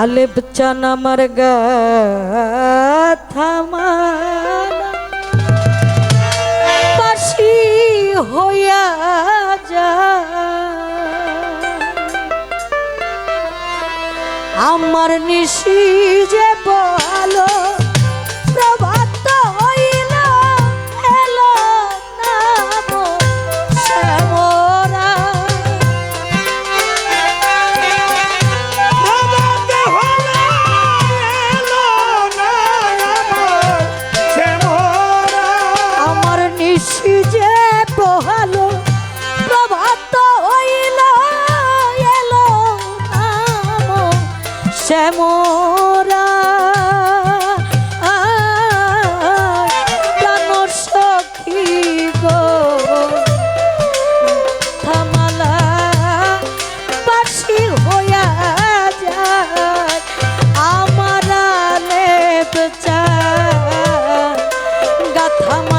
আলেপ চান আমার গা থামানা। বাসি হইয়া যা। আমার নিশি যে বলো তো চা গাথা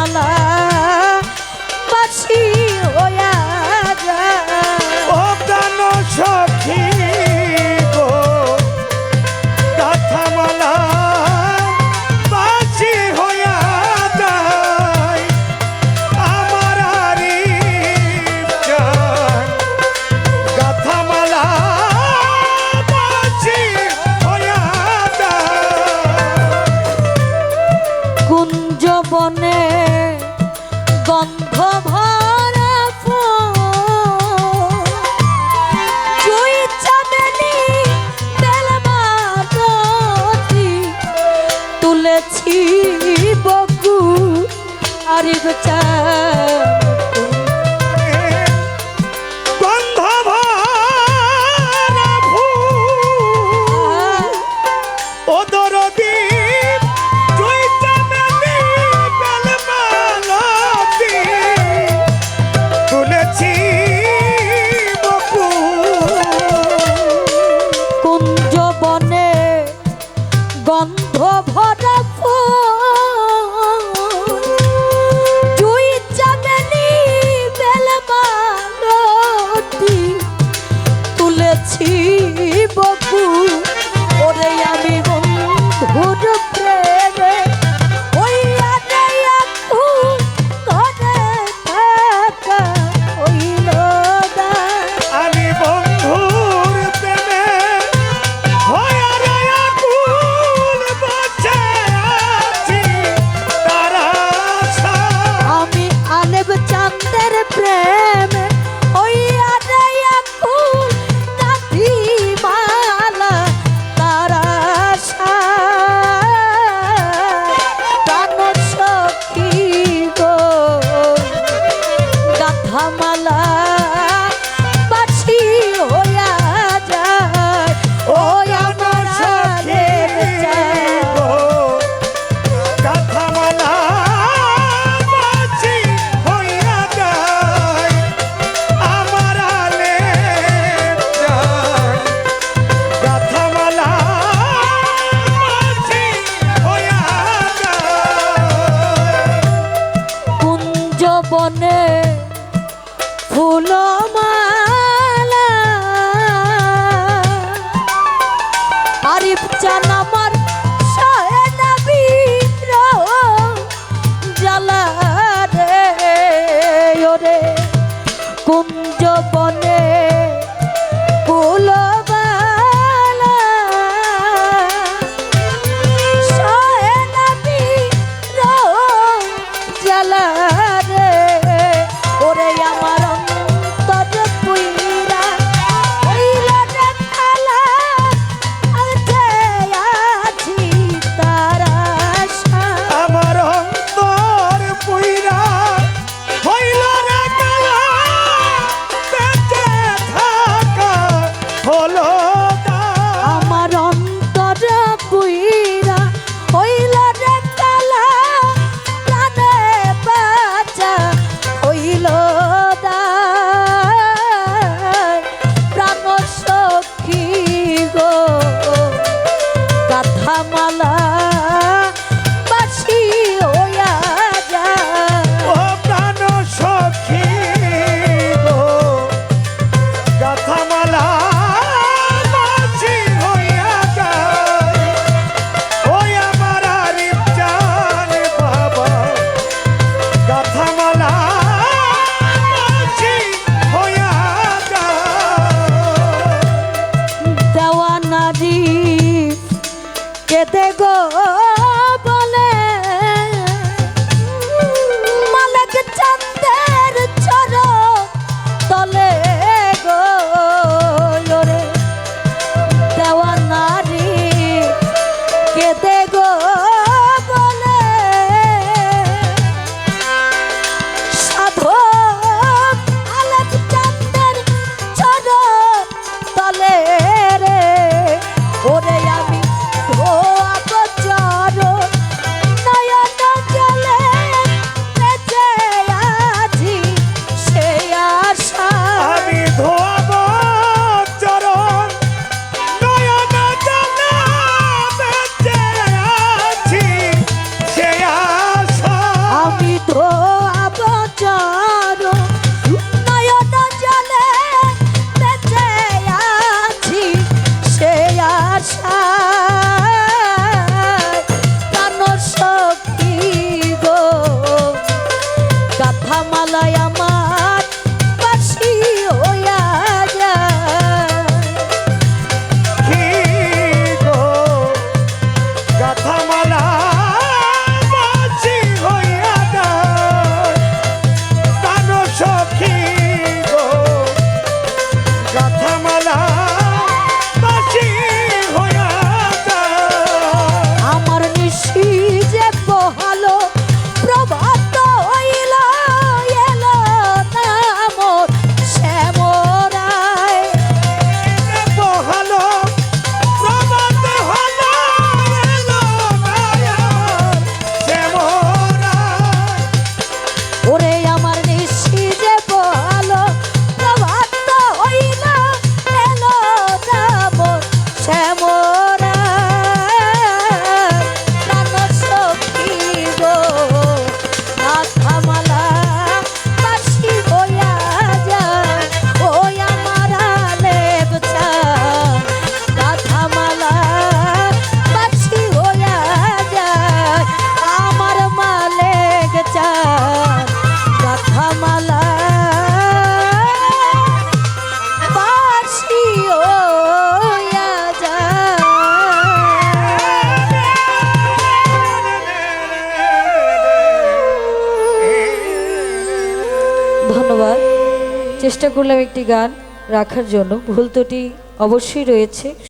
কুঞ্জবনে গন্ধ ভরা তুলেছি বকু আরে বেচা দীপ জানা 布。চেষ্টা করলাম একটি গান রাখার জন্য। ভুল ত্রুটি অবশ্যই রয়েছে।